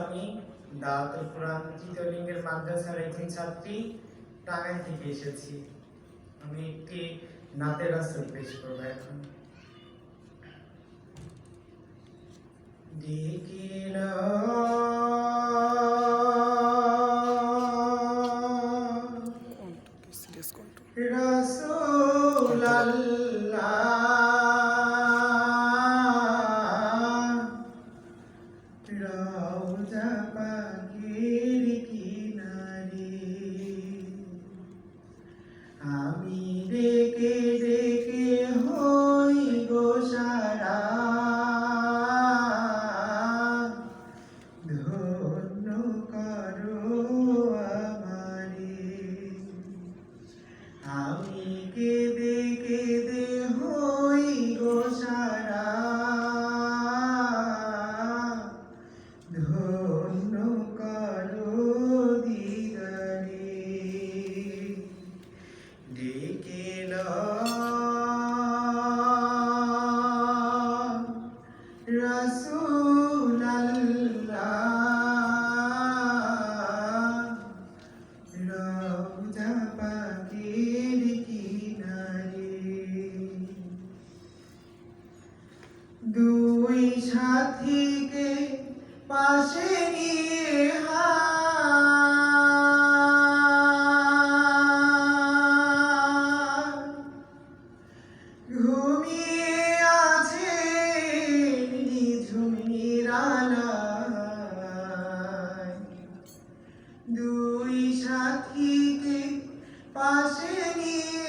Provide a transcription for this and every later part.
আমি দাওয়াতুল কোরআন তৃতীয় লিঙ্গের মাদ্রাসার একজন ছাত্রী টাঙ্গাইল থেকে এসেছি। আমি একটি নাতের রাসুল পেশ করব এখন। দেখিল সিরিয়াস কন্ট্রোল রওজা পাখির কিনারে। আমি ডেকে ডেকে হই সারা। ধন্য আমারে। আমি কেঁদে দুই সাথীকে পাশে নিয়ে ঘুমিয়ে আছে নিঝুম নিরালায়। দুই সাথীকে পাশে নিয়ে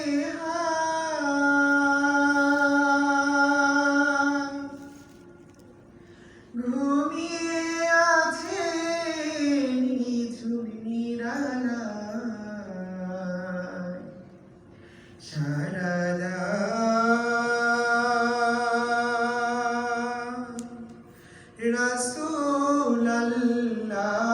terá.